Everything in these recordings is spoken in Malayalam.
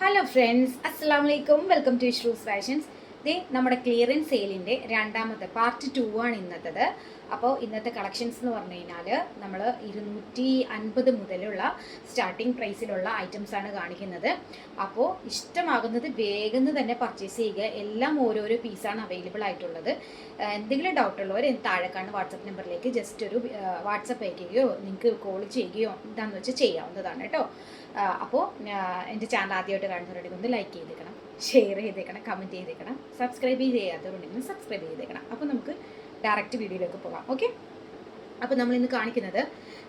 ഹലോ ഫ്രണ്ട്സ് അസ്സാം വലൈക്കും വെൽക്കം ടു ഇഷ്റൂസ് ഫാഷൻസ് ദേ നമ്മുടെ ക്ലിയറൻസ് സെയിലിന്റെ രണ്ടാമത്തെ പാർട്ട് ടു ആണ് ഇന്നത്തത്. അപ്പോൾ ഇന്നത്തെ കളക്ഷൻസ് എന്ന് പറഞ്ഞു കഴിഞ്ഞാൽ നമ്മൾ ഇരുന്നൂറ്റി അൻപത് മുതലുള്ള സ്റ്റാർട്ടിംഗ് പ്രൈസിലുള്ള ഐറ്റംസ് ആണ് കാണിക്കുന്നത്. അപ്പോൾ ഇഷ്ടമാകുന്നത് വേഗം തന്നെ പർച്ചേസ് ചെയ്യുക. എല്ലാം ഓരോരോ പീസാണ് അവൈലബിൾ ആയിട്ടുള്ളത്. എന്തെങ്കിലും ഡൗട്ട് ഉള്ളവർ താഴെ കാണുന്ന വാട്സപ്പ് നമ്പറിലേക്ക് ജസ്റ്റ് ഒരു വാട്സപ്പ് അയക്കുകയോ നിങ്ങൾക്ക് കോൾ ചെയ്യുകയോ എന്താണെന്ന് വെച്ചാൽ ചെയ്യാവുന്നതാണ് കേട്ടോ. അപ്പോൾ എന്റെ ചാനൽ ആദ്യമായിട്ട് കാണുന്നവരുടെ ഒന്ന് ലൈക്ക് ചെയ്തേക്കണം. ഷെയർ ചെയ്തേക്കണം കമന്റ് ചെയ്തേക്കണം സബ്സ്ക്രൈബ് ചെയ്യാത്തവരുണ്ടെങ്കിൽ സബ്സ്ക്രൈബ് ചെയ്തേക്കണം. അപ്പോൾ നമുക്ക് ഡയറക്റ്റ് വീഡിയോയിലേക്ക് പോകാം ഓക്കെ അപ്പോൾ നമ്മൾ ഇന്ന് കാണിക്കുന്നത്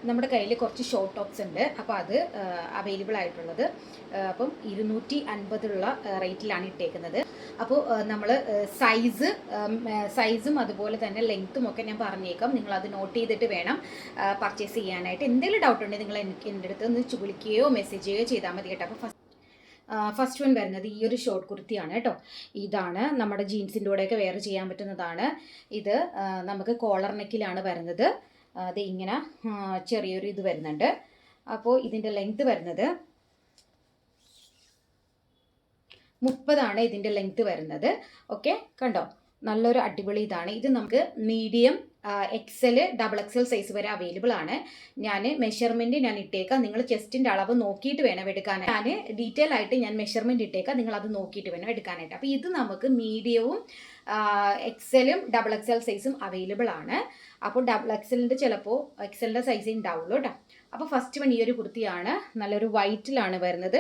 നമ്മുടെ കയ്യിൽ കുറച്ച് ഷോർട്ട് ടോപ്സ് ഉണ്ട്. അപ്പോൾ അത് അവൈലബിൾ ആയിട്ടുള്ളത് അപ്പം ഇരുന്നൂറ്റി അൻപതുള്ള റേറ്റിലാണ് ഇട്ടേക്കുന്നത്. അപ്പോൾ നമ്മൾ സൈസ് സൈസും അതുപോലെ തന്നെ ലെങ്ത്തും ഒക്കെ ഞാൻ പറഞ്ഞേക്കാം. നിങ്ങൾ അത് നോട്ട് ചെയ്തിട്ട് വേണം പർച്ചേസ് ചെയ്യാനായിട്ട്. എന്തെങ്കിലും ഡൗട്ട് ഉണ്ടെങ്കിൽ നിങ്ങൾ എനിക്ക് എന്റെ അടുത്ത് ഒന്ന് വിളിക്കുകയോ മെസ്സേജ് ചെയ്യുകയോ ചെയ്താൽ മതി കേട്ടോ. അപ്പോൾ ഫസ്റ്റ് ഫസ്റ്റ് വൺ വരുന്നത് ഈ ഒരു ഷോർട്ട് കുർത്തിയാണ് കേട്ടോ. ഇതാണ് നമ്മുടെ ജീൻസിന്റെ കൂടെയൊക്കെ വെയർ ചെയ്യാൻ പറ്റുന്നതാണ്. ഇത് നമുക്ക് കോളർ നെക്കിലാണ് വരുന്നത്. അത് ഇങ്ങനെ ചെറിയൊരു ഇത് വരുന്നുണ്ട്. അപ്പോൾ ഇതിന്റെ ലെങ്ത് വരുന്നത് മുപ്പതാണ് ഇതിന്റെ ലെങ്ത്ത് വരുന്നത്. ഓക്കെ കണ്ടോ? നല്ലൊരു അടിപൊളി ഇതാണ്. ഇത് നമുക്ക് medium XL double XL size വരെ അവൈലബിൾ ആണ്. ഞാൻ മെഷർമെന്റ് ഞാൻ ഇട്ടേക്കാം. നിങ്ങൾ ചെസ്റ്റിന്റെ അളവ് നോക്കിയിട്ട് വേണം എടുക്കാൻ ഞാൻ ഡീറ്റെയിൽ ആയിട്ട് ഞാൻ മെഷർമെന്റ് ഇട്ടേക്കാം. നിങ്ങൾ അത് നോക്കിയിട്ട് വേണം എടുക്കാനായിട്ട്. അപ്പോൾ ഇത് നമുക്ക് മീഡിയവും എക്സലും ഡബിൾ എക്സൽ സൈസും അവൈലബിൾ ആണ്. അപ്പോൾ ഡബിൾ എക്സലിന്റെ ചിലപ്പോൾ എക്സലിന്റെ സൈസ് ഉണ്ടാവുള്ളൂ കേട്ടോ. അപ്പോൾ ഫസ്റ്റ് വൺ ഈ ഒരു കുർത്തിയാണ്. നല്ലൊരു വൈറ്റിലാണ് വരുന്നത്.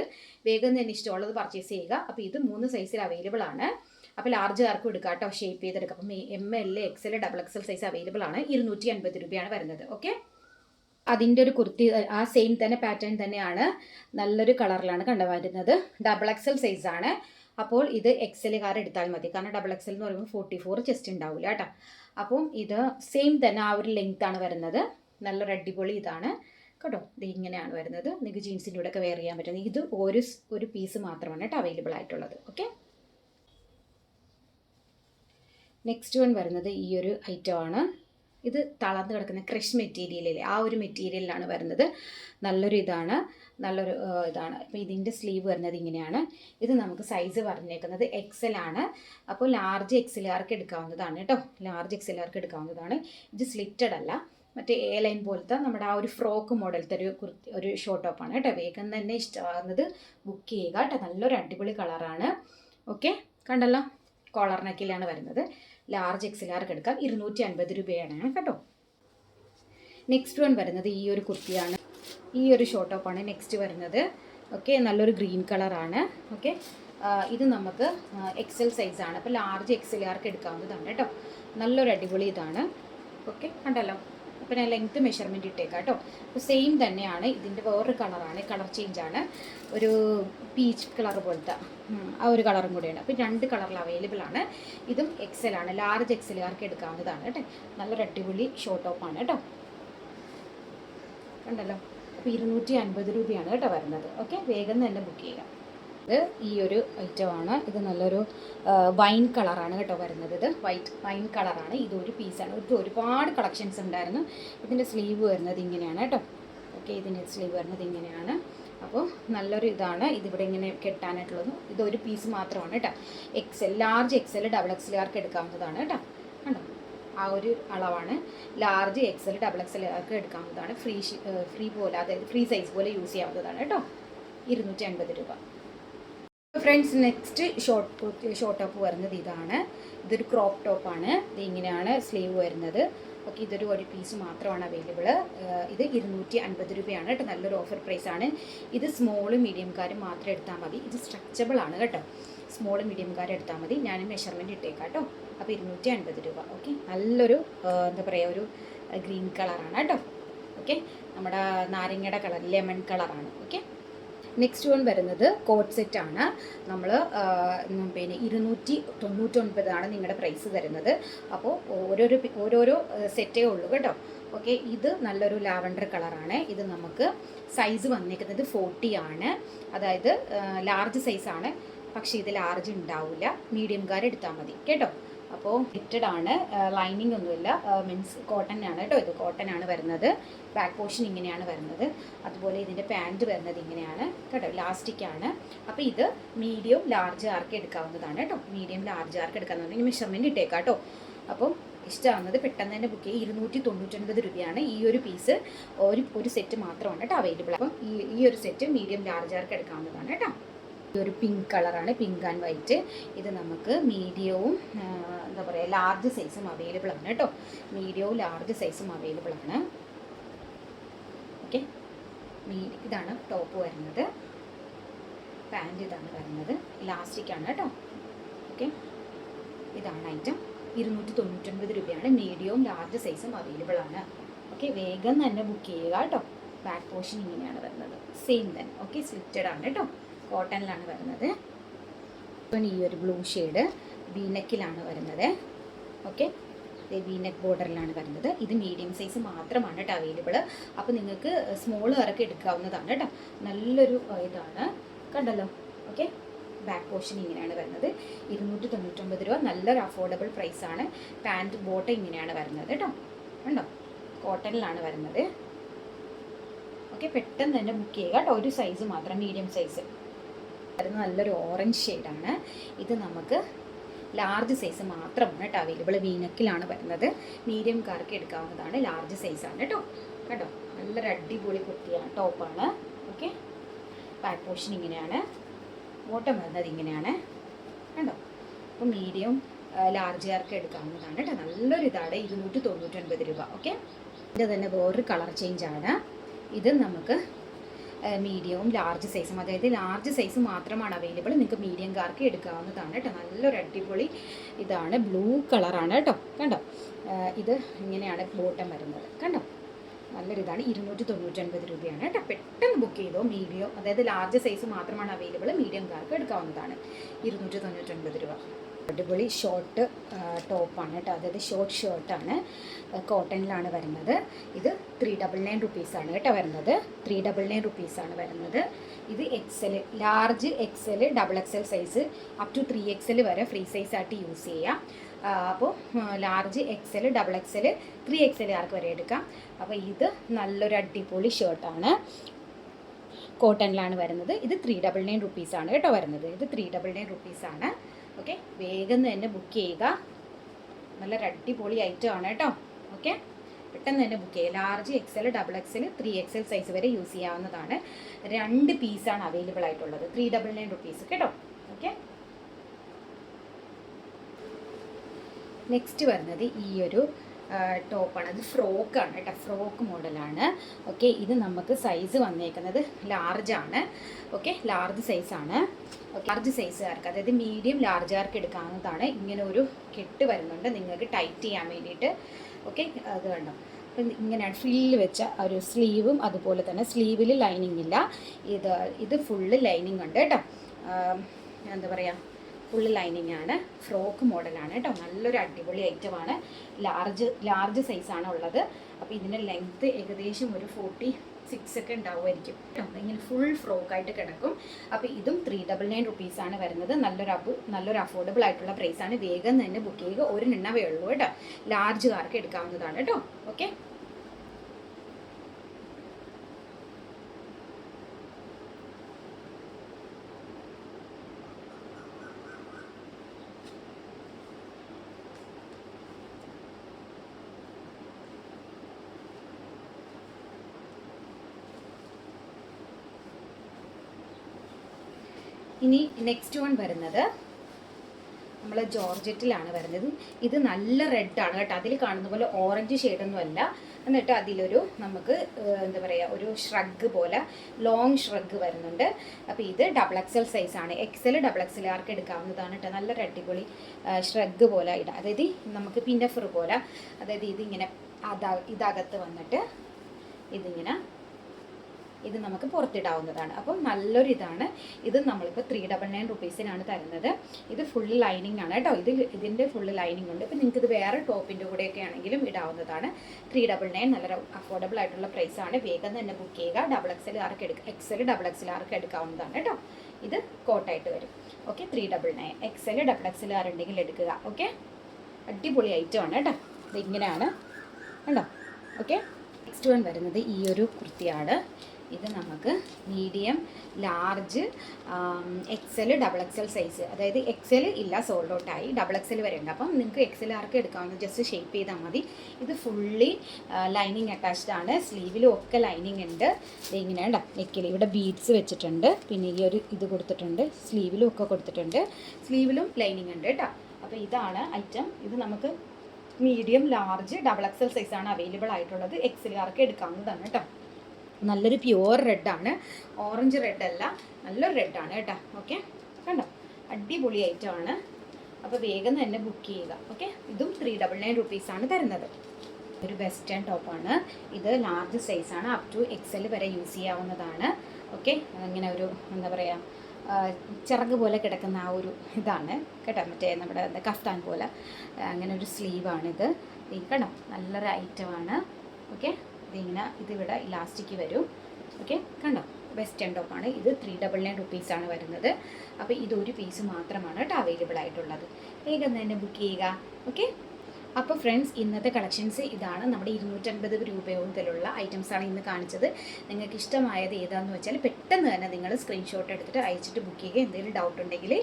വേഗം തന്നെ ഇഷ്ടമുള്ളത് പർച്ചേസ് ചെയ്യുക. അപ്പോൾ ഇത് മൂന്ന് സൈസിൽ അവൈലബിൾ ആണ്. അപ്പോൾ ലാർജ് ആർക്കും എടുക്കാം കേട്ടോ ഷേപ്പ് ചെയ്തെടുക്കാം. അപ്പം M L X L double X L size available ആണ്. ഇരുന്നൂറ്റി അൻപത് രൂപയാണ് വരുന്നത്. ഓക്കെ അതിന്റെ ഒരു കുർത്തി ആ സെയിം തന്നെ പാറ്റേൺ തന്നെയാണ്. നല്ലൊരു കളറിലാണ് കണ്ടു വരുന്നത് ഡബിൾ എക്സൽ സൈസ് ആണ്. അപ്പോൾ ഇത് എക്സ് എക്സലുകാർ എടുത്താൽ മതി. കാരണം ഡബിൾ എക്സ് എൽ എന്ന് പറയുമ്പോൾ ഫോർട്ടി ഫോർ ചെസ്റ്റ് ഉണ്ടാവില്ല കേട്ടോ. അപ്പം ഇത് സെയിം തന്നെ ആ ഒരു ലെങ്ത് ആണ് വരുന്നത്. നല്ലൊരു അടിപൊളി ഇതാണ്. കേട്ടോ? ഇത് ഇങ്ങനെയാണ് വരുന്നത്. നിങ്ങൾക്ക് ജീൻസിന്റെ കൂടെ ഒക്കെ വെയർ ചെയ്യാൻ പറ്റുന്നത് ഇത് ഒരു ഒരു പീസ് മാത്രമാണ് കേട്ടോ അവൈലബിൾ ആയിട്ടുള്ളത്. ഓക്കെ നെക്സ്റ്റ് വൺ വരുന്നത് ഈ ഒരു ഐറ്റം ആണ്. ഇത് തളർന്ന് കിടക്കുന്ന ക്രഷ് മെറ്റീരിയലിലെ ആ ഒരു മെറ്റീരിയലിലാണ് വരുന്നത്. നല്ലൊരു ഇതാണ്. നല്ലൊരു ഇതാണ്. അപ്പോൾ ഇതിന്റെ സ്ലീവ് വരുന്നത് ഇങ്ങനെയാണ്. ഇത് നമുക്ക് സൈസ് പറഞ്ഞേക്കുന്നത് എക്സൽ ആണ്. അപ്പോൾ ലാർജ് എക്സലുകാർക്ക് എടുക്കാവുന്നതാണ് കേട്ടോ. ലാർജ് എക്സലുകാർക്ക് എടുക്കാവുന്നതാണ്. ഇത് സ്ലിറ്റഡ് അല്ല. മറ്റേ എ ലൈൻ പോലത്തെ നമ്മുടെ ആ ഒരു ഫ്രോക്ക് മോഡലത്തെ ഒരു കുർത്തി ഒരു ഷോർട്ട് ടോപ്പാണ് കേട്ടോ. വേഗം തന്നെ ഇഷ്ടമാകുന്നത് ബുക്ക് ചെയ്യുക കേട്ടോ. നല്ലൊരു അടിപൊളി കളറാണ് ഓക്കെ കണ്ടല്ലോ? കോളർ നെക്കിലാണ് വരുന്നത്. ലാർജ് എക്സലാർക്ക് എടുക്കാം. ഇരുന്നൂറ്റി അൻപത് രൂപയാണ് കേട്ടോ. നെക്സ്റ്റ് വൺ വരുന്നത് ഈ ഒരു കുർത്തിയാണ്. ഈ ഒരു ഷോർട്ട് ടോപ്പാണ് നെക്സ്റ്റ് വരുന്നത്. ഓക്കെ നല്ലൊരു ഗ്രീൻ കളറാണ് ഓക്കെ ഇത് നമുക്ക് എക്സൽ സൈസാണ് അപ്പോൾ ലാർജ് എക്സലുകാർക്ക് എടുക്കാവുന്നതാണ് കേട്ടോ. നല്ലൊരു അടിപൊളി ഇതാണ്. ഓക്കെ കണ്ടല്ലോ. അപ്പോൾ ഞാൻ ലെങ്ത്ത് മെഷർമെന്റ് ഇട്ടേക്കാം കേട്ടോ അപ്പോൾ സെയിം തന്നെയാണ് ഇതിന്റെ വേറൊരു കളറാണ് കളർ ചേഞ്ചാണ് ഒരു പീച്ച് കളർ പോലത്തെ ആ ഒരു കളറും കൂടിയാണ്. അപ്പോൾ രണ്ട് കളറിൽ അവൈലബിൾ ആണ്. ഇതും എക്സൽ ആണ്. ലാർജ് എക്സലുകാർക്ക് എടുക്കാവുന്നതാണ് കേട്ടോ. നല്ലൊരു അടിപൊളി ഷോർട്ട് ടോപ്പാണ് കേട്ടോ. കണ്ടല്ലോ? അപ്പോൾ ഇരുന്നൂറ്റി അൻപത് രൂപയാണ് കേട്ടോ വരുന്നത്. ഓക്കെ വേഗം തന്നെ ബുക്ക് ചെയ്യുക. ഇത് ഈ ഒരു ഐറ്റമാണ് ഇത് നല്ലൊരു വൈൻ കളറാണ് കേട്ടോ വരുന്നത് ഇത്. വൈറ്റ് വൈൻ കളറാണ് ഇതൊരു പീസാണ് ഇത് ഒരുപാട് കളക്ഷൻസ് ഉണ്ടായിരുന്നു. ഇതിന്റെ സ്ലീവ് വരുന്നത് ഇങ്ങനെയാണ് കേട്ടോ. ഓക്കെ ഇതിന്റെ സ്ലീവ് വരുന്നത് ഇങ്ങനെയാണ്. അപ്പോൾ നല്ലൊരു ഇതാണ്. ഇതിവിടെ ഇങ്ങനെ കെട്ടാനായിട്ടുള്ളത്. ഇത് ഒരു പീസ് മാത്രമാണ് കേട്ടോ. XL large X XL double എക്സലുകാർക്ക് എടുക്കാവുന്നതാണ് കേട്ടോ. കണ്ടോ? ആ ഒരു അളവാണ്. ലാർജ് എക്സ് എക്സൽ ഡബിൾ എക്സലുകാർക്ക് എടുക്കാവുന്നതാണ്. ഫ്രീ ഫ്രീ പോലെ അതായത് ഫ്രീ സൈസ് പോലെ യൂസ് ചെയ്യാവുന്നതാണ് കേട്ടോ. ഇരുന്നൂറ്റി അൻപത് രൂപ. Friends next short short top വരുന്നത് ഇതാണ്. ഇതൊരു ക്രോപ്പ് ടോപ്പാണ് ഇത് ഇങ്ങനെയാണ് സ്ലീവ് വരുന്നത്. ഓക്കെ ഇതൊരു ഒരു പീസ് മാത്രമാണ് അവൈലബിൾ ഇത് ഇരുന്നൂറ്റി അൻപത് രൂപയാണ് കേട്ടോ. നല്ലൊരു ഓഫർ പ്രൈസ് ആണ്. ഇത് സ്മോൾ മീഡിയംകാരും മാത്രം എടുത്താൽ മതി. ഇത് സ്ട്രെച്ചബിൾ ആണ് കേട്ടോ. സ്മോൾ മീഡിയംകാർ എടുത്താൽ മതി. ഞാൻ മെഷർമെന്റ് ഇട്ടേക്കാം കേട്ടോ. അപ്പോൾ ഇരുന്നൂറ്റി അൻപത് രൂപ. ഓക്കെ നല്ലൊരു എന്താ പറയുക ഒരു ഗ്രീൻ കളറാണ് കേട്ടോ. ഓക്കെ നമ്മുടെ നാരങ്ങയുടെ കളർ ലെമൺ കളറാണ്. ഓക്കെ നെക്സ്റ്റ് വൺ വരുന്നത് കോട്ട് ആണ്. നമ്മൾ പിന്നെ ഇരുന്നൂറ്റി തൊണ്ണൂറ്റൊൻപതാണ് നിങ്ങളുടെ പ്രൈസ് തരുന്നത്. അപ്പോൾ ഓരോരോ ഓരോരോ സെറ്റേ ഉള്ളൂ കേട്ടോ. ഓക്കെ ഇത് നല്ലൊരു ലാവൻഡർ കളറാണ് ഇത് നമുക്ക് സൈസ് വന്നേക്കുന്നത് ഫോർട്ടി ആണ്. അതായത് ലാർജ് സൈസാണ് പക്ഷേ ഇത് ലാർജ് ഉണ്ടാവില്ല മീഡിയം കാർ എടുത്താൽ മതി. കേട്ടോ? അപ്പോൾ ഫിറ്റഡ് ആണ്. ലൈനിങ് ഒന്നുമില്ല. മീൻസ് കോട്ടൺ ആണ് കേട്ടോ ഇത്. കോട്ടൺ ആണ് വരുന്നത്. ബാക്ക് പോർഷൻ ഇങ്ങനെയാണ് വരുന്നത്. അതുപോലെ ഇതിന്റെ പാന്റ് വരുന്നത് ഇങ്ങനെയാണ് കേട്ടോ. ഇലാസ്റ്റിക് ആണ്. അപ്പോൾ ഇത് മീഡിയം ലാർജ് ആർക്ക് എടുക്കാവുന്നതാണ് കേട്ടോ. മീഡിയം ലാർജ് ആർക്ക് എടുക്കാവുന്നതാണ്. മെഷർമെന്റ് ഇട്ടേക്കാം കേട്ടോ. അപ്പം ഇഷ്ടമാകുന്നത് പെട്ടെന്ന് തന്നെ ബുക്ക് ചെയ്യുക. ഇരുന്നൂറ്റി തൊണ്ണൂറ്റൊൻപത് രൂപയാണ് ഈ ഒരു പീസ് ഒരു ഒരു സെറ്റ് മാത്രമാണ് കേട്ടോ അവൈലബിൾ അപ്പം ഈ ഈ ഒരു സെറ്റ് മീഡിയം ലാർജ് ആർക്ക് എടുക്കാവുന്നതാണ് കേട്ടോ. ഇതൊരു പിങ്ക് കളറാണ് പിങ്ക് ആൻഡ് വൈറ്റ് ഇത് നമുക്ക് മീഡിയവും എന്താ പറയുക ലാർജ് സൈസും അവൈലബിൾ ആണ് കേട്ടോ. മീഡിയവും ലാർജ് സൈസും അവൈലബിൾ ആണ്. ഓക്കെ ഇതാണ് ടോപ്പ് വരുന്നത്. പാന്റ് ഇതാണ് വരുന്നത്. ഇലാസ്റ്റിക് ആണ് കേട്ടോ. ഓക്കെ ഇതാണ് ഐറ്റം ഇരുന്നൂറ്റി തൊണ്ണൂറ്റൊൻപത് രൂപയാണ് മീഡിയവും ലാർജ് സൈസും അവൈലബിൾ ആണ്. ഓക്കെ വേഗം തന്നെ ബുക്ക് ചെയ്യുക കേട്ടോ. ബാക്ക് പോർഷൻ ഇങ്ങനെയാണ് വരുന്നത്. സെയിം തന്നെ ഓക്കെ സ്ലിറ്റഡ് ആണ് കേട്ടോ. കോട്ടണിലാണ് വരുന്നത്. ഈ ഒരു ബ്ലൂ ഷെയ്ഡ് വീനക്കിലാണ് വരുന്നത്. ഓക്കെ വീനക്ക് ബോർഡറിലാണ് വരുന്നത്. ഇത് മീഡിയം സൈസ് മാത്രമാണ് കേട്ടോ അവൈലബിൾ അപ്പോൾ നിങ്ങൾക്ക് സ്മോൾ ഇറക്കി എടുക്കാവുന്നതാണ് കേട്ടോ നല്ലൊരു ഇതാണ്. കണ്ടല്ലോ? ഓക്കെ ബാക്ക് പോർഷൻ ഇങ്ങനെയാണ് വരുന്നത്. ഇരുന്നൂറ്റി തൊണ്ണൂറ്റൊമ്പത് രൂപ. നല്ലൊരു അഫോർഡബിൾ പ്രൈസാണ് പാന്റ് ബോട്ട് ഇങ്ങനെയാണ് വരുന്നത് കേട്ടോ ഉണ്ടോ കോട്ടണിലാണ് വരുന്നത്. ഓക്കെ പെട്ടെന്ന് തന്നെ ബുക്ക് ചെയ്യുക കേട്ടോ ഒരു സൈസ് മാത്രം മീഡിയം സൈസ് വരുന്ന നല്ലൊരു ഓറഞ്ച് ഷെയ്ഡാണ് ഇത് നമുക്ക് ലാർജ് സൈസ് മാത്രമാണ് കേട്ടോ അവൈലബിൾ വീനക്കിലാണ് വരുന്നത്. മീഡിയം കാർക്ക് എടുക്കാവുന്നതാണ് ലാർജ് സൈസാണ് കേട്ടോ. കേട്ടോ നല്ലൊരു അടിപൊളി കുർത്തിയാണ് ടോപ്പാണ് ഓക്കെ ബാക്ക് പോർഷൻ ഇങ്ങനെയാണ്. ഓട്ടം വരുന്നത് ഇങ്ങനെയാണ്. കണ്ടോ? അപ്പോൾ മീഡിയം ലാർജ് കാർക്ക് എടുക്കാവുന്നതാണ് കേട്ടോ. നല്ലൊരു ഇതാണ് ഇരുന്നൂറ്റി തൊണ്ണൂറ്റൊൻപത് രൂപ. ഓക്കെ ഇത് തന്നെ വേറൊരു കളർ ചേഞ്ചാണ് ഇത് നമുക്ക് മീഡിയവും ലാർജ് സൈസും അതായത് ലാർജ് സൈസ് മാത്രമാണ് അവൈലബിൾ നിങ്ങൾക്ക് മീഡിയം കാർക്ക് എടുക്കാവുന്നതാണ് കേട്ടോ. നല്ലൊരു അടിപൊളി ഇതാണ്. ബ്ലൂ കളറാണ് കേട്ടോ. കണ്ടോ? ഇത് ഇങ്ങനെയാണ് ബോട്ടം വരുന്നത്. കണ്ടോ? നല്ലൊരു ഇതാണ്. ഇരുന്നൂറ്റി തൊണ്ണൂറ്റൊൻപത് രൂപയാണ് കേട്ടോ. പെട്ടെന്ന് ബുക്ക് ചെയ്തോ മീഡിയം അതായത് ലാർജ് സൈസ് മാത്രമാണ് അവൈലബിൾ മീഡിയം കാർക്ക് എടുക്കാവുന്നതാണ്. ഇരുന്നൂറ്റി തൊണ്ണൂറ്റൊൻപത് രൂപ. അടിപൊളി ഷോർട്ട് ടോപ്പാണ് കേട്ടോ. അതായത് ഷോർട്ട് ഷർട്ടാണ് കോട്ടണിലാണ് വരുന്നത്. ഇത് ത്രീ ഡബിൾ നയൻ റുപ്പീസാണ് കേട്ടോ വരുന്നത്. ത്രീ ഡബിൾ നയൻ റുപ്പീസാണ് വരുന്നത്. ഇത് XL large XL double XL size up to three XL വരെ ഫ്രീ സൈസ് ആയിട്ട് യൂസ് ചെയ്യാം. അപ്പോൾ large XL double XL three XL ആർക്ക് വരെ എടുക്കാം. അപ്പോൾ ഇത് നല്ലൊരു അടിപൊളി ഷർട്ടാണ് കോട്ടണിലാണ് വരുന്നത്. ഇത് ത്രീ ഡബിൾ നയൻ റുപ്പീസാണ് കേട്ടോ വരുന്നത്. ഇത് ത്രീ ഡബിൾ നയൻ റുപ്പീസാണ് ഓക്കെ വേഗം തന്നെ ബുക്ക് ചെയ്യുക. നല്ല അടിപൊളി ഐറ്റം ആണ് കേട്ടോ. ഓക്കെ പെട്ടെന്ന് തന്നെ ബുക്ക് ചെയ്യുക. Large XL double XL three XL size വരെ യൂസ് ചെയ്യാവുന്നതാണ്. രണ്ട് പീസാണ് അവൈലബിൾ ആയിട്ടുള്ളത്. ത്രീ ഡബിൾ നയൻ റുപ്പീസ് കേട്ടോ. ഓക്കെ നെക്സ്റ്റ് വരുന്നത് ഈ ഒരു ടോപ്പാണ്. അത് ഫ്രോക്കാണ് കേട്ടോ. ഫ്രോക്ക് മോഡലാണ്. ഓക്കെ ഇത് നമുക്ക് സൈസ് വന്നേക്കുന്നത് ലാർജാണ് ഓക്കെ ലാർജ് സൈസാണ് ലാർജ് സൈസുകാർക്ക് അതായത് മീഡിയം ലാർജുകാർക്ക് എടുക്കാവുന്നതാണ്. ഇങ്ങനെ ഒരു കെട്ട് വരുന്നുണ്ട്. നിങ്ങൾക്ക് ടൈറ്റ് ചെയ്യാൻ വേണ്ടിയിട്ട്. ഓക്കെ അത് കണ്ടോ? അപ്പം ഇങ്ങനെയാണ് ഫ്രില്ല് വെച്ച ഒരു സ്ലീവും അതുപോലെ തന്നെ സ്ലീവിൽ ലൈനിങ് ഇല്ല. ഇത് ഇത് ഫുള്ള് ലൈനിങ് ഉണ്ട് കേട്ടോ. എന്താ പറയുക ഫുള്ള് ലൈനിങ് ആണ്. ഫ്രോക്ക് മോഡലാണ് കേട്ടോ നല്ലൊരു അടിപൊളി ഐറ്റമാണ് ലാർജ് ലാർജ് സൈസാണ് ഉള്ളത്. അപ്പോൾ ഇതിന്റെ ലെങ്ത്ത് ഏകദേശം ഒരു ഫോർട്ടി സിക്സ് ഒക്കെ ഉണ്ടാവുമായിരിക്കും ഇങ്ങനെ ഫുൾ ഫ്രോക്കായിട്ട് കിടക്കും. അപ്പോൾ ഇതും ത്രീ ഡബിൾ നയൻ റുപ്പീസാണ് വരുന്നത്. നല്ലൊരു അബ് നല്ലൊരു അഫോർഡബിൾ ആയിട്ടുള്ള പ്രൈസാണ് വേഗം തന്നെ ബുക്ക് ചെയ്യുക. ഒരു എണ്ണവേ ഉള്ളൂ കേട്ടോ ലാർജ് കാർക്ക് എടുക്കാവുന്നതാണ് കേട്ടോ ഓക്കെ ഇനി നെക്സ്റ്റ് വൺ വരുന്നത് നമ്മൾ ജോർജറ്റിലാണ് വരുന്നത്. ഇത് നല്ല റെഡാണ് കേട്ടോ. അതിൽ കാണുന്ന പോലെ ഓറഞ്ച് ഷെയ്ഡൊന്നും അല്ല. എന്നിട്ട് അതിലൊരു നമുക്ക് എന്താ പറയുക ഒരു ഷ്രഗ് പോലെ ലോങ് ഷ്രഗ് വരുന്നുണ്ട്. അപ്പോൾ ഇത് ഡബിൾ എക്സൽ സൈസാണ് എക്സൽ ഡബിൾ എക്സൽ ആർക്ക് എടുക്കാവുന്നതാണ് കേട്ടോ. നല്ലൊരു അടിപൊളി ഷ്രഗ് പോലെ ഇടാം. അതായത് നമുക്ക് പിന്നഫർ പോലെ അതായത് ഇതിങ്ങനെ അതാ ഇതകത്ത് വന്നിട്ട് ഇതിങ്ങനെ ഇത് നമുക്ക് പുറത്തിടാവുന്നതാണ്. അപ്പം നല്ലൊരു ഇതാണ് ഇത് നമ്മളിപ്പോൾ ത്രീ ഡബിൾ നയൻ റുപ്പീസിനാണ് തരുന്നത്. ഇത് ഫുൾ ലൈനിങ് ആണ് കേട്ടോ. ഇത് ഇതിന്റെ ഫുൾ ലൈനിങ് ഉണ്ട്. ഇപ്പം നിങ്ങൾക്ക് ഇത് വേറെ ടോപ്പിന്റെ കൂടെയൊക്കെ ആണെങ്കിലും ഇടാവുന്നതാണ്. ത്രീ ഡബിൾ നയൻ നല്ല അഫോർഡബിൾ ആയിട്ടുള്ള പ്രൈസാണ് വേഗം തന്നെ ബുക്ക് ചെയ്യുക. ഡബിൾ എക്സൽ ആർക്ക് എടുക്കുക എക്സൽ ഡബിൾ എക്സൽ ആർക്ക് എടുക്കാവുന്നതാണ് കേട്ടോ. ഇത് കോട്ടായിട്ട് വരും. Okay three double nine XL double XL ആരുണ്ടെങ്കിൽ എടുക്കുക. ഓക്കെ അടിപൊളി ഐറ്റമാണ് കേട്ടോ. ഇത് ഇങ്ങനെയാണ്. കണ്ടോ? ഓക്കെ നെക്സ്റ്റ് വൺ വരുന്നത് ഈ ഒരു കുർത്തിയാണ്. ഇത് നമുക്ക് medium large XL double XL size അതായത് എക്സൽ ഇല്ല സോൾഡ് ഔട്ടായി ഡബിൾ എക്സൽ വരെ ഉണ്ട്. അപ്പം നിങ്ങൾക്ക് എക്സൽ ആർക്ക് എടുക്കാവുന്ന ജസ്റ്റ് ഷേപ്പ് ചെയ്താൽ മതി. ഇത് ഫുള്ളി ലൈനിങ് അറ്റാച്ച്ഡ് ആണ്. സ്ലീവിലും ഒക്കെ ലൈനിങ് ഉണ്ട്. ഇങ്ങനെ ഉണ്ടോ നെക്കിൽ ഇവിടെ ബീഡ്സ് വെച്ചിട്ടുണ്ട്. പിന്നെ ഈ ഒരു ഇത് കൊടുത്തിട്ടുണ്ട്. സ്ലീവിലും ഒക്കെ കൊടുത്തിട്ടുണ്ട്. സ്ലീവിലും ലൈനിങ് ഉണ്ട് കേട്ടോ. അപ്പോൾ ഇതാണ് ഐറ്റം ഇത് നമുക്ക് മീഡിയം ലാർജ് ഡബിൾ എക്സൽ സൈസാണ് അവൈലബിൾ ആയിട്ടുള്ളത്. എക്സലുകാർക്ക് എടുക്കാവുന്നതാണ് കേട്ടോ. നല്ലൊരു പ്യുവർ റെഡാണ് ഓറഞ്ച് റെഡ് അല്ല നല്ലൊരു റെഡാണ് കേട്ടോ. ഓക്കെ കണ്ടോ? അടിപൊളി ഐറ്റമാണ് അപ്പോൾ വേഗം തന്നെ ബുക്ക് ചെയ്യുക. ഓക്കെ ഇതും ത്രീ ഡബിൾ നയൻ റുപ്പീസാണ് തരുന്നത്. ഒരു വെസ്റ്റേൺ ടോപ്പാണ് ഇത് ലാർജ് സൈസാണ് അപ് ടു എക്സൽ വരെ യൂസ് ചെയ്യാവുന്നതാണ്. ഓക്കെ ഇങ്ങനെ ഒരു എന്താ പറയുക ചിറക് പോലെ കിടക്കുന്ന ആ ഒരു ഇതാണ്. കേട്ടോ? മറ്റേ നമ്മുടെ കഫ്താൻ പോലെ. അങ്ങനെ ഒരു സ്ലീവാണിത് കണ്ടോ? നല്ലൊരു ഐറ്റമാണ് ഓക്കെ ഇതിങ്ങനെ ഇതിവിടെ ഇലാസ്റ്റിക് വരും. ഓക്കെ കണ്ടോ? വെസ്റ്റേൺ ടോപ്പാണ് ഇത് ത്രീ ഡബിൾ നയൻ റുപ്പീസാണ് വരുന്നത്. അപ്പോൾ ഇതൊരു പീസ് മാത്രമാണ് കേട്ടോ അവൈലബിൾ ആയിട്ടുള്ളത്. വേഗം തന്നെ ബുക്ക് ചെയ്യുക. ഓക്കെ അപ്പോൾ ഫ്രണ്ട്സ് ഇന്നത്തെ കളക്ഷൻസ് ഇതാണ് നമ്മുടെ ഇരുന്നൂറ്റൻപത് രൂപ മുതലുള്ള ഐറ്റംസാണ് ഇന്ന് കാണിച്ചത്. നിങ്ങൾക്ക് ഇഷ്ടമായത് ഏതാണെന്ന് വെച്ചാൽ പെട്ടെന്ന് തന്നെ നിങ്ങൾ സ്ക്രീൻഷോട്ട് എടുത്തിട്ട് അയച്ചിട്ട് ബുക്ക് ചെയ്യുക. എന്തെങ്കിലും ഡൗട്ട് ഉണ്ടെങ്കിൽ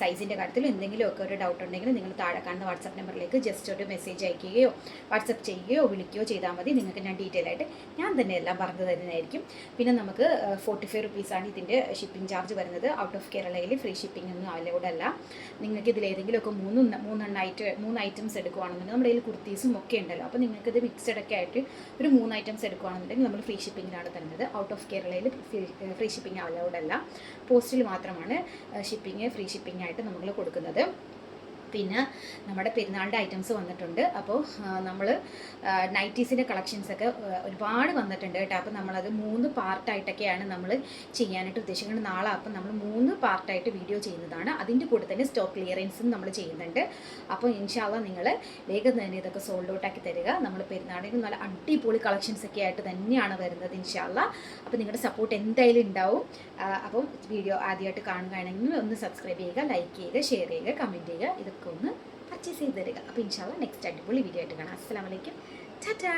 സൈസിന്റെ കാര്യത്തിൽ എന്തെങ്കിലുമൊക്കെ ഒരു ഡൗട്ട് ഉണ്ടെങ്കിൽ നിങ്ങൾ താഴെ കാണുന്ന വാട്സപ്പ് നമ്പറിലേക്ക് ജസ്റ്റ് ഒരു മെസ്സേജ് അയക്കുകയോ വാട്സപ്പ് ചെയ്യുകയോ വിളിക്കുകയോ ചെയ്താൽ മതി. നിങ്ങൾക്ക് ഞാൻ ഡീറ്റെയിൽ ആയിട്ട് ഞാൻ തന്നെ എല്ലാം പറഞ്ഞു തരുന്നതായിരിക്കും. പിന്നെ നമുക്ക് ഫോർട്ടി ഫൈവ് റുപ്പീസാണ് ഇതിന്റെ ഷിപ്പിംഗ് ചാർജ് വരുന്നത്. ഔട്ട് ഓഫ് കേരളയിൽ ഫ്രീ ഷിപ്പിംഗ് ഒന്നും അവൈലബിൾ അല്ല. നിങ്ങൾക്ക് ഇതിൽ ഏതെങ്കിലുമൊക്കെ മൂന്ന് മൂന്നെണ്ണായിട്ട് മൂന്ന് ഐറ്റംസ് എടുക്കുകയാണെന്നുണ്ടെങ്കിൽ നമ്മുടെ കയ്യിൽ കുർത്തീസും ഒക്കെ ഉണ്ടല്ലോ. അപ്പോൾ നിങ്ങൾക്കത് മിക്സഡ് ഒക്കെ ആയിട്ട് ഒരു മൂന്ന് ഐറ്റംസ് എടുക്കുകയാണെന്നുണ്ടെങ്കിൽ നമ്മൾ ഫ്രീ ഷിപ്പിങ്ങിലാണ് തരുന്നത്. ഔട്ട് ഓഫ് കേരളയിൽ ഫ്രീ ഷിപ്പിംഗ് അലൗഡ് അല്ല. പോസ്റ്റിൽ മാത്രമാണ് ഷിപ്പിംഗ് ഫ്രീ ഷിപ്പിംഗ് ആയിട്ട് നമ്മൾ കൊടുക്കുന്നത്. പിന്നെ നമ്മുടെ പെരുന്നാളിന്റെ ഐറ്റംസ് വന്നിട്ടുണ്ട്. അപ്പോൾ നമ്മൾ നൈറ്റീസിന്റെ കളക്ഷൻസൊക്കെ ഒരുപാട് വന്നിട്ടുണ്ട് കേട്ടോ. അപ്പോൾ നമ്മളത് മൂന്ന് പാർട്ടായിട്ടൊക്കെയാണ് നമ്മൾ ചെയ്യാനായിട്ട് ഉദ്ദേശിക്കുന്നത്. നാളെ അപ്പം നമ്മൾ മൂന്ന് പാർട്ടായിട്ട് വീഡിയോ ചെയ്യുന്നതാണ്. അതിന്റെ കൂടെ തന്നെ സ്റ്റോക്ക് ക്ലിയറൻസും നമ്മൾ ചെയ്യുന്നുണ്ട്. അപ്പോൾ ഇൻഷാല്ല നിങ്ങൾ വേഗം തന്നെ ഇതൊക്കെ സോൾഡ് ഔട്ടാക്കി തരിക. നമ്മൾ പെരുന്നാളിന് നല്ല അടിപൊളി കളക്ഷൻസ് ഒക്കെ ആയിട്ട് തന്നെയാണ് വരുന്നത് ഇൻഷാല്ല അപ്പോൾ നിങ്ങളുടെ സപ്പോർട്ട് എന്തായാലും ഉണ്ടാവും. അപ്പം വീഡിയോ ആദ്യമായിട്ട് കാണുകയാണെങ്കിൽ ഒന്ന് സബ്സ്ക്രൈബ് ചെയ്യുക ലൈക്ക് ചെയ്യുക ഷെയർ ചെയ്യുക കമന്റ് ചെയ്യുക. ഇതൊക്കെ ഒന്ന് പർച്ചേസ് ചെയ്ത് തരിക. അപ്പോൾ ഇൻഷാല്ല നെക്സ്റ്റ് അടിപൊളി വീഡിയോ ആയിട്ട് കാണാം. അസ്സാം വലൈക്കും ടാറ്റാ.